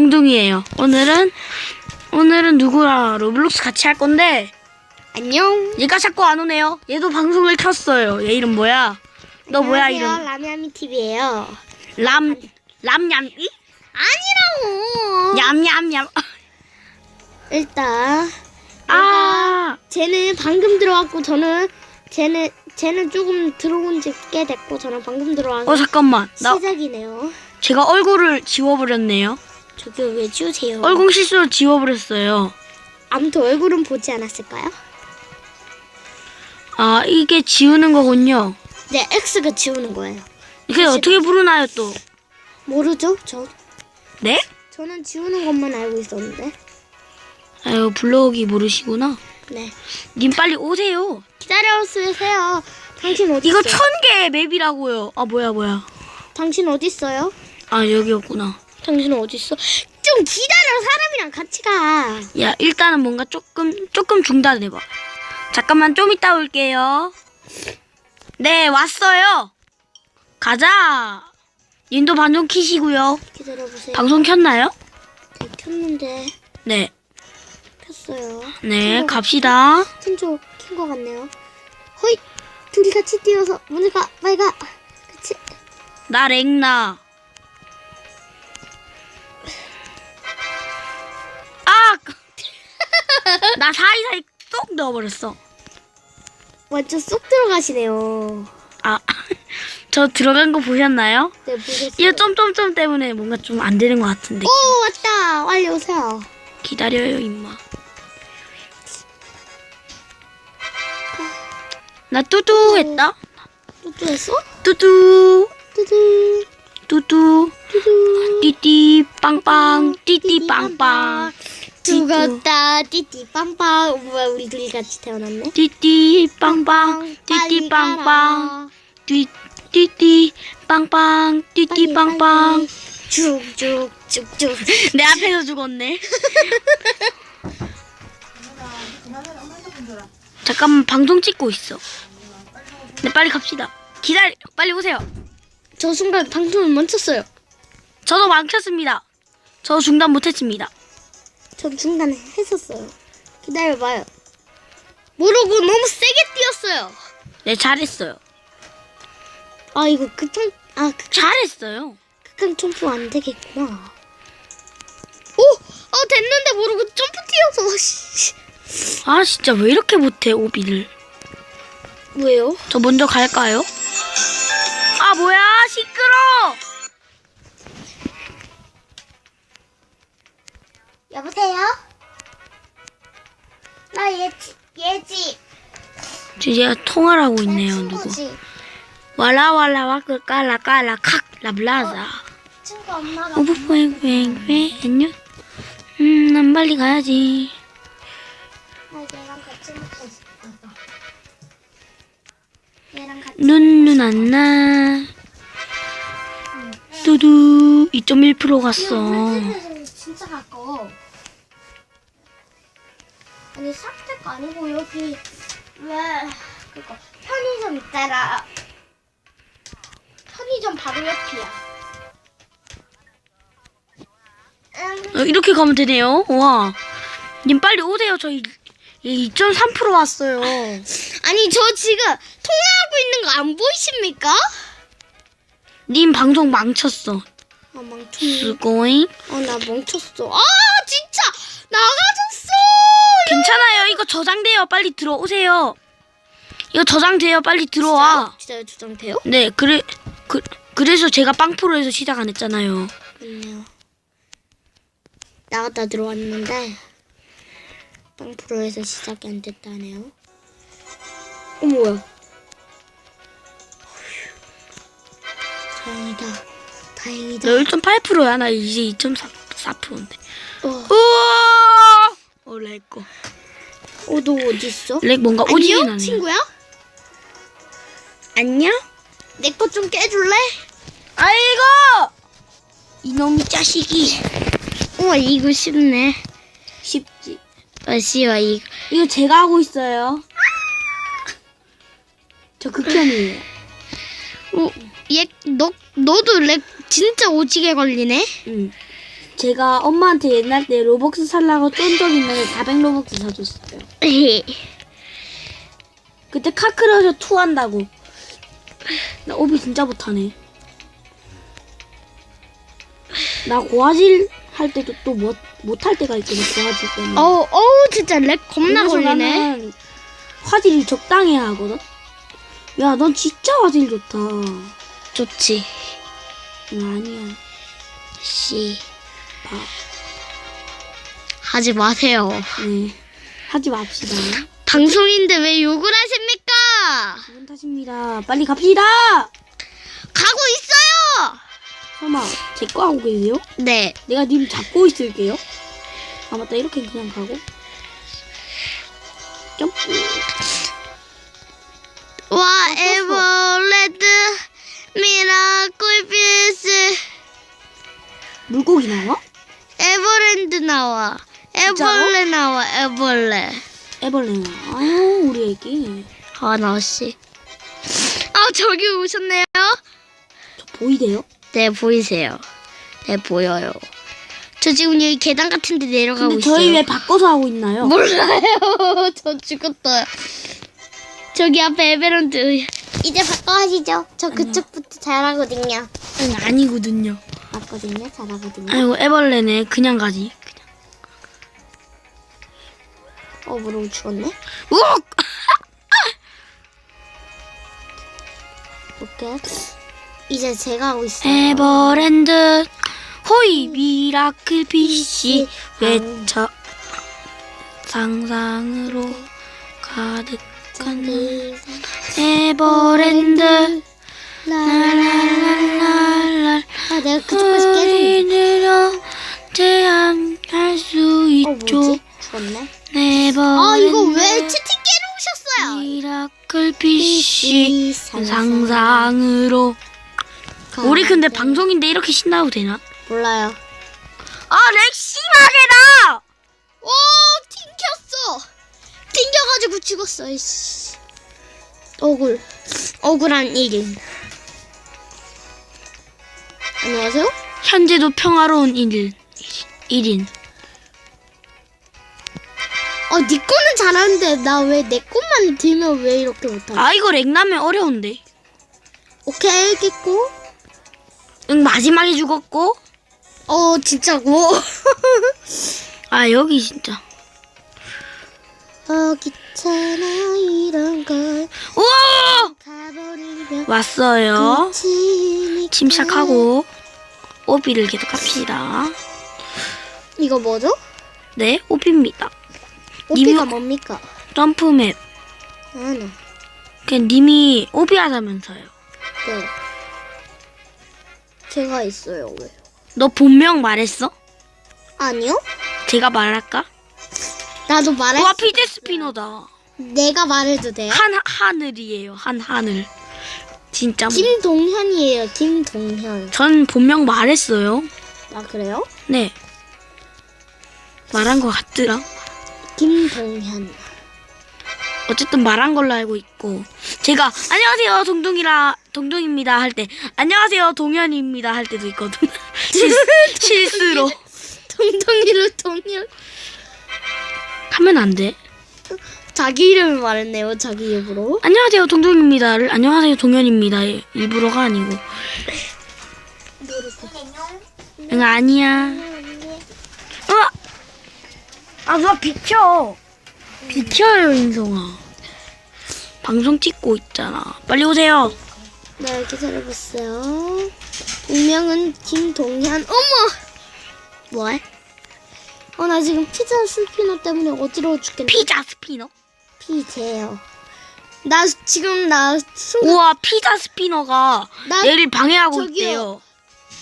동둥이에요. 오늘은 오늘은 누구랑 로블록스 같이 할 건데 안녕. 얘가 자꾸 안 오네요. 얘도 방송을 켰어요. 얘 이름 뭐야? 너 뭐야 이름? 라미아미 TV예요. 람 람냠이? 아니라고. 냠냠냠. 일단 아 쟤는 방금 들어왔고 저는 쟤는 쟤는 조금 들어온 지 꽤 됐고 저는 방금 들어와서 어 잠깐만 나 시작이네요. 제가 얼굴을 지워버렸네요. 저기 왜 주세요? 얼굴 실수로 지워버렸어요. 아무튼 얼굴은 보지 않았을까요? 아 이게 지우는 거군요. 네, X가 지우는 거예요. 이게 어떻게 부르나요 또? 모르죠? 저 네? 저는 지우는 것만 알고 있었는데. 아유 블로기 모르시구나. 네. 님 빨리 오세요. 기다려주세요. 당신 어디 이거 있어요? 천 개의 맵이라고요. 아 뭐야 뭐야. 당신 어디 있어요? 아 여기였구나. 당신은 어디 있어? 좀 기다려 사람이랑 같이 가. 야 일단은 뭔가 조금 조금 중단해봐. 잠깐만 좀 이따 올게요. 네 왔어요. 가자. 님도 방송 키시고요. 기다려보세요. 방송 켰나요? 네, 켰는데 네. 켰어요. 네 킨거 갑시다. 킨조 킨거 같네요. 허이 둘이 같이 뛰어서 먼저 가 빨리 가. 같이. 나 랭나. 아! 나 사이사이 쏙 넣어버렸어. 완전 쏙 들어가시네요. 아, 저 들어간 거 보셨나요? 네 보겠어요. 이 점점점 때문에 뭔가 좀 안 되는 것 같은데. 오 왔다. 빨리 오세요. 기다려요, 임마. 나 뚜뚜 했다. 뚜뚜 했어? 뚜뚜, 뚜뚜 뚜뚜, 뚜뚜. 띠띠, 빵빵, 띠띠, 빵빵. 죽었다 띠띠 빵빵. 어, 뭐야 우리 둘이 같이 태어났네. 띠띠, 빵빵, 띠띠, 빵빵. 띠, 띠띠, 빵빵, 띠띠, 빵빵. 빨리. 쭉쭉 쭉쭉. 내 앞에서 죽었네. 잠깐만 방송 찍고 있어. 네 빨리 갑시다. 기다려 빨리 오세요. 저 순간 방송을 멈췄어요. 저도 망쳤습니다. 저 중단 못했습니다. 전 중간에 했었어요. 기다려봐요. 모르고 너무 세게 뛰었어요. 네 잘했어요. 아 이거 극한 아 극, 잘했어요. 극한 점프 안 되겠구나. 오, 어 됐는데 모르고 점프 뛰어서 씨. 아 진짜 왜 이렇게 못해 오비를. 왜요? 저 먼저 갈까요? 아 뭐야 시끄러. 여보세요? 나 예지 예지. 주제가 통화를 하고 있네요 누구. 왈라왈라 와그 깔라 깔라 칵 라블라자. 친구 엄마가 오브포잉뱅뱅 안녕. 음 난 빨리 가야지. 나 얘랑 같이 먹고 싶어. 얘랑 같이. 눈 눈 안 나. 두두 2.1% 갔어. 편의점에서 진짜 가까워. 아니 싹택 아니고 여기 왜 그거 편의점 있잖아. 편의점 바로 옆이야. 음, 어, 이렇게 가면 되네요. 와. 님 빨리 오세요. 저희 2.3% 왔어요. 아니 저 지금 통화하고 있는 거 안 보이십니까? 님 방송 망쳤어. 아 망쳤네. 스고잉. 어나 멈췄어. 아 진짜 나가졌어. 괜찮아요. 이거 저장돼요. 빨리 들어오세요. 이거 저장돼요. 빨리 들어와. 진짜요? 주장돼요? 네, 그래 그 그래서 제가 빵프로에서 시작 안 했잖아요. 맞네요. 나갔다 들어왔는데 빵 프로에서 시작이 안 됐다네요. 어 뭐야? 다행이다. 다행이다. 너 1.8%야. 나 이제 2.4%인데. 어, 우와! 어, 렉 거. 어, 너 어디 있어? 렉 뭔가 오지게 안녕 나네. 친구야? 안녕? 내것좀 깨줄래? 아이고! 이놈의 자식이. 우와 이거 쉽네. 쉽지. 아 쉬워 이거. 이거 제가 하고 있어요. 저 극혐이에요. 어, 얘, 너, 너도 렉 진짜 오지게 걸리네? 응. 제가 엄마한테 옛날 때 로벅스 살라고 쫀 적 있는데 400 로벅스 사줬어요. 그때 카크러셔 2 한다고. 나 오비 진짜 못하네. 나 고화질 할 때도 또 못, 못 할 때가 있거든, 고화질 때문에. 어우 어우 진짜 렉 겁나 그래서 걸리네. 나는 화질이 적당해야 하거든? 야, 넌 진짜 화질 좋다. 좋지. 응, 아니야. 씨 봐. 하지 마세요. 네. 하지 맙시다. 방송인데 왜 욕을 하십니까? 기분 탓입니다. 빨리 갑시다! 가고 있어요. 설마, 제 거 하고 계세요? 네. 내가 님 잡고 있을게요. 아, 맞다. 이렇게 그냥 가고. 점프. 와 에버레드 미라클 피스 물고기 나와? 에버랜드 나와. 에벌레 나와. 에벌레. 나와. 아유, 우리 애기. 하나 씨. 아 저기 오셨네요. 저 보이대요? 네 보이세요. 네 보여요. 저 지금 여기 계단 같은데 내려가고 근데 있어요. 저희 왜 바꿔서 하고 있나요? 몰라요. 저 죽었어요. 저기 앞에 에베런드. 이제 바꿔 하시죠. 저 그쪽부터 잘하거든요. 응, 아니거든요. 맞거든요. 잘하거든요. 아이고, 애벌레네. 그냥 가지. 어, 모르고 죽었네. 욱! 오케이. 이제 제가 하고 있어요. 에버랜드 호이 미라클 빛이 외쳐 상상으로 가득한 에버랜드 랄랄랄랄랄 아, 내가 그쪽까지 깨졌는데. 우리는 제한할 수 어, 있죠 뭐지? 죽었네. 에버랜드 아, 이거 왜 채팅 깨로 오셨어요? 미라클 빛이 상상으로 우리 근데 방송인데 이렇게 신나도 되나? 몰라요. 아, 렉 심하게다! 오, 튕겼어. 튕겨가지고 죽었어. 이씨. 억울. 억울한 1인. 안녕하세요? 현재도 평화로운 1인. 1인. 어, 니 거는 잘하는데 나 왜 내 것만 들면 왜 이렇게 못하지? 아, 이거 렉 나면 어려운데. 오케이, 깼고. 응, 마지막에 죽었고. 어, 진짜고. 아, 여기 진짜. 어, 귀찮아, 이런 걸. 우와! 가버리면. 왔어요. 끝이니까. 침착하고. 오비를 계속 합시다. 이거 뭐죠? 네, 오비입니다. 오피가 님이- 뭡니까? 점프맵. 아, 네. 그냥 님이 오비 하자면서요. 네. 제가 있어요, 왜? 너 본명 말했어? 아니요? 제가 말할까? 나도 말할 와, 수- 피제 스피너다. 내가 말해도 돼요? 한, 하늘이에요. 한 하늘. 진짜. 뭐. 김동현이에요, 김동현. 전 본명 말했어요. 아, 그래요? 네. 말한 것 같더라. 김동현. 어쨌든 말한 걸로 알고 있고 제가 안녕하세요 동동이라 동동입니다 할 때 안녕하세요 동현입니다 할 때도 있거든 실, 실수로 동동이를 동현. 하면 안 돼. 자기 이름을 말했네요, 자기 입으로. 안녕하세요 동동입니다를 안녕하세요 동현입니다 일부러가 아니고 응 아니야. 어? 아 누가 비켜. 비켜요 인성아. 방송 찍고 있잖아. 빨리 오세요. 네, 기다려보세요. 분명은 김동현. 어머! 뭐해? 어, 나 지금 피자 스피너 때문에 어지러워 죽겠네. 피자 스피너. 피제요. 나 지금 나 순간 우와 피자 스피너가 나 얘를 방해하고 저기요. 있대요.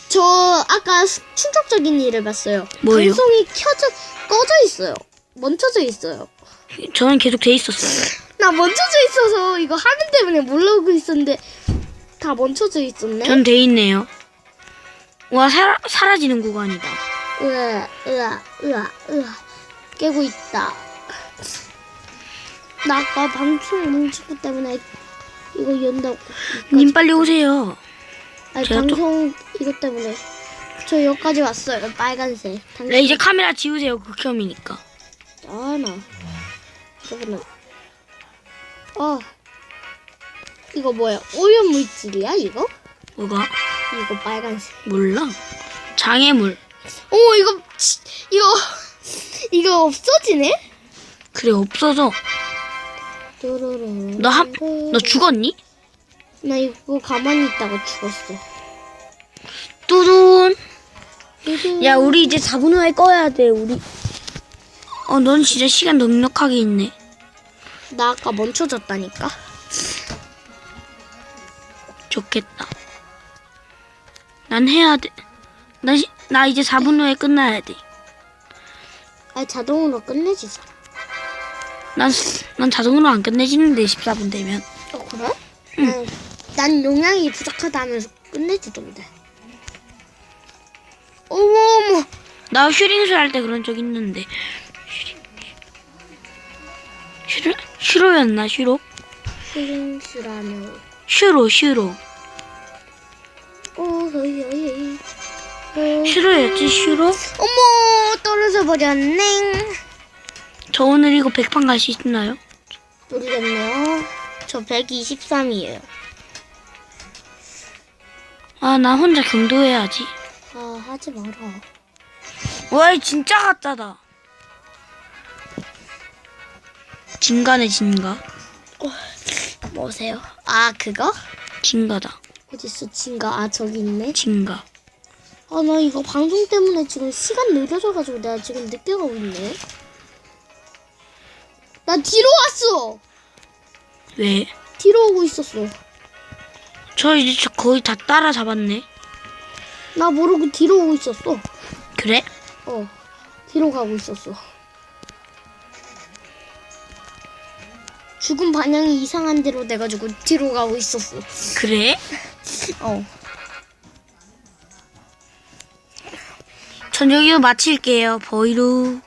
저 아까 수- 충격적인 일을 봤어요. 뭐예요? 방송이 켜져 꺼져 있어요. 멈춰져 있어요. 저는 계속 돼 있었어요. 나 멈춰져 있어서 이거 화면 때문에 몰라오고 있었는데 다 멈춰져 있었네. 전 돼 있네요. 와 사라, 사라지는 구간이다. 으아 으아 으아 으아 깨고 있다. 나 아까 방송 멈추고 때문에 이거 연다고. 님 빨리 오세요. 아니 제가 또- 방송 이것 때문에 저 여기까지 왔어요. 빨간색. 당신 네 이제 카메라 지우세요 극혐이니까 아나. 저거는. 어. 이거 뭐야? 오염 물질이야 이거? 뭐가 이거 빨간색. 몰라 장애물 오 이거 치- 이거 이거 없어지네? 그래 없어져. 너한너 죽었니? 나 이거 가만히 있다가 죽었어. 뚜둔 야 우리 이제 4분 후에 꺼야 돼 우리. 어 넌 진짜 시간 넉넉하게 있네. 나 아까 멈춰졌다니까. 좋겠다. 난 해야 돼나 나 이제 4분 후에 끝나야 아 자동으로 끝내지잖아. 돼난난 자동으로 안 끝내지는데 14분 되면 어 그래? 난, 난 용량이 부족하다 하면서 끝내주던데. 어머어머. 나 슈링술 할 때 그런 적 있는데 슈로 슈로였나 슈로 슈링슈라며. 슈로 슈로 슈로였지 슈로 어머 떨어져 버렸네. 저 오늘 이거 백판 갈 수 있나요? 모르겠네요. 저 123이에요. 아 나 혼자 경도해야지 아 하지 마라. 와 진짜 가짜다 진가네 진가 뭐세요? 아 그거? 진가다 어딨어 친가? 아 저기 있네. 진가 아 나 이거 방송 때문에 지금 시간 느려져가지고 내가 지금 늦게 가고 있네. 나 뒤로 왔어. 왜? 뒤로 오고 있었어. 저 이제 저 거의 다 따라잡았네 나 모르고 뒤로 오고 있었어. 그래? 어, 뒤로 가고 있었어. 죽은 방향이 이상한 대로 돼가지고 뒤로 가고 있었어. 그래? 어. 전 여기서 마칠게요. 버이루